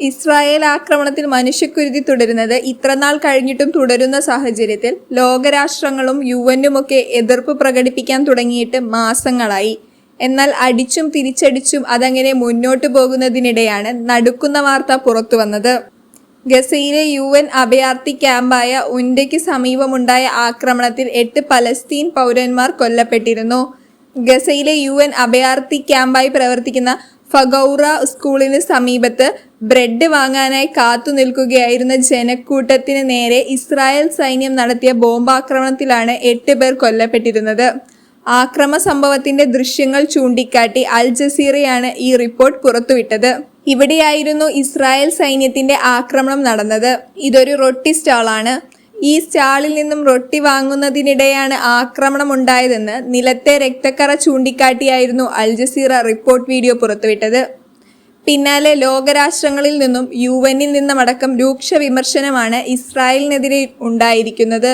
Israel ആക്രമണത്തിൽ മനുഷ്യക്കുരുതി തുടരുന്നത് ഇത്രനാൾ കഴിഞ്ഞിട്ടും തുടരുന്ന സാഹചര്യത്തിൽ ലോകരാഷ്ട്രങ്ങളും യു എന്നുമൊക്കെ എതിർപ്പ് പ്രകടിപ്പിക്കാൻ തുടങ്ങിയിട്ട് മാസങ്ങളായി. എന്നാൽ അടിച്ചും തിരിച്ചടിച്ചും അതങ്ങനെ മുന്നോട്ടു പോകുന്നതിനിടെയാണ് നടുക്കുന്ന വാർത്ത പുറത്തു വന്നത്. ഗസയിലെ യു എൻ അഭയാർത്ഥി ക്യാമ്പായ ഉൻഡയ്ക്ക് സമീപമുണ്ടായ ആക്രമണത്തിൽ എട്ട് പലസ്തീൻ പൗരന്മാർ കൊല്ലപ്പെട്ടിരുന്നു. ഗസയിലെ യു എൻ അഭയാർത്ഥി ക്യാമ്പായി പ്രവർത്തിക്കുന്ന ഫഗൌറ സ്കൂളിന് സമീപത്ത് ബ്രെഡ് വാങ്ങാനായി കാത്തു നിൽക്കുകയായിരുന്ന ജനക്കൂട്ടത്തിന് നേരെ ഇസ്രായേൽ സൈന്യം നടത്തിയ ബോംബാക്രമണത്തിലാണ് എട്ട് പേർ കൊല്ലപ്പെട്ടിരുന്നത്. ആക്രമ സംഭവത്തിന്റെ ദൃശ്യങ്ങൾ ചൂണ്ടിക്കാട്ടി അൽ ജസീറയാണ് ഈ റിപ്പോർട്ട് പുറത്തുവിട്ടത്. ഇവിടെയായിരുന്നു ഇസ്രായേൽ സൈന്യത്തിന്റെ ആക്രമണം നടന്നത്. ഇതൊരു റൊട്ടി സ്റ്റാളാണ്. ഈ സ്റ്റാളിൽ നിന്നും റൊട്ടി വാങ്ങുന്നതിനിടെയാണ് ആക്രമണം ഉണ്ടായതെന്ന് നിലത്തെ രക്തക്കറ ചൂണ്ടിക്കാട്ടിയായിരുന്നു അൽ ജസീറ റിപ്പോർട്ട് വീഡിയോ പുറത്തുവിട്ടത്. പിന്നാലെ ലോകരാഷ്ട്രങ്ങളിൽ നിന്നും യു എന്നിൽ നിന്നുമടക്കം രൂക്ഷ വിമർശനമാണ് ഇസ്രായേലിനെതിരെ ഉണ്ടായിരിക്കുന്നത്.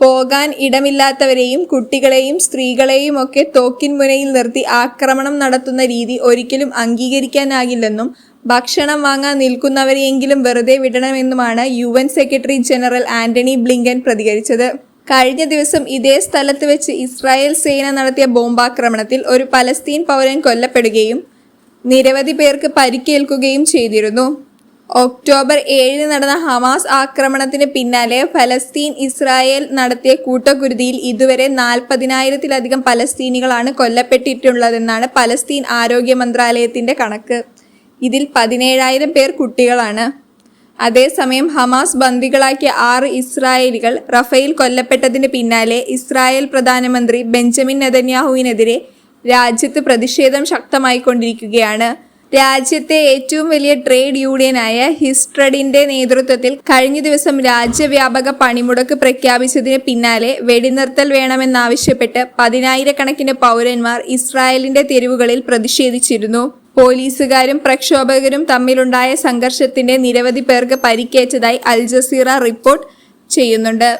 പോകാൻ ഇടമില്ലാത്തവരെയും കുട്ടികളെയും സ്ത്രീകളെയും ഒക്കെ തോക്കിൻ മുനയിൽ നിർത്തി ആക്രമണം നടത്തുന്ന രീതി ഒരിക്കലും അംഗീകരിക്കാനാകില്ലെന്നും ഭക്ഷണം വാങ്ങാൻ നിൽക്കുന്നവരെയെങ്കിലും വെറുതെ വിടണമെന്നുമാണ് U N secretary general Antony Blinken പ്രതികരിച്ചത്. കഴിഞ്ഞ ദിവസം ഇതേ സ്ഥലത്ത് വെച്ച് ഇസ്രായേൽ സേന നടത്തിയ ബോംബാക്രമണത്തിൽ ഒരു പലസ്തീൻ പൗരൻ കൊല്ലപ്പെടുകയും നിരവധി പേർക്ക് പരിക്കേൽക്കുകയും ചെയ്തിരുന്നു. ഒക്ടോബർ ഏഴിന് നടന്ന ഹമാസ് ആക്രമണത്തിന് പിന്നാലെ ഫലസ്തീൻ ഇസ്രായേൽ നടത്തിയ കൂട്ടക്കുരുതിയിൽ ഇതുവരെ നാൽപ്പതിനായിരത്തിലധികം പലസ്തീനികളാണ് കൊല്ലപ്പെട്ടിട്ടുള്ളതെന്നാണ് പലസ്തീൻ ആരോഗ്യ മന്ത്രാലയത്തിന്റെ കണക്ക്. ഇതിൽ പതിനേഴായിരം പേർ കുട്ടികളാണ്. അതേസമയം ഹമാസ് ബന്ദികളാക്കിയ ആറ് ഇസ്രായേലികൾ റഫേൽ കൊല്ലപ്പെട്ടതിന് പിന്നാലെ ഇസ്രായേൽ പ്രധാനമന്ത്രി ബെഞ്ചമിൻ നെതന്യാഹുവിനെതിരെ രാജ്യത്ത് പ്രതിഷേധം ശക്തമായിക്കൊണ്ടിരിക്കുകയാണ്. രാജ്യത്തെ ഏറ്റവും വലിയ ട്രേഡ് യൂണിയനായ ഹിസ്ട്രഡിന്റെ നേതൃത്വത്തിൽ കഴിഞ്ഞ ദിവസം രാജ്യവ്യാപക പണിമുടക്ക് പ്രഖ്യാപിച്ചതിന് പിന്നാലെ വെടിനിർത്തൽ വേണമെന്നാവശ്യപ്പെട്ട് പതിനായിരക്കണക്കിന് പൗരന്മാർ ഇസ്രായേലിന്റെ തെരുവുകളിൽ പ്രതിഷേധിച്ചിരുന്നു. പോലീസുകാരും പ്രക്ഷോഭകരും തമ്മിലുണ്ടായ സംഘർഷത്തിന്റെ നിരവധി പേർക്ക് പരിക്കേറ്റതായി അൽ ജസീറ റിപ്പോർട്ട് ചെയ്യുന്നുണ്ട്.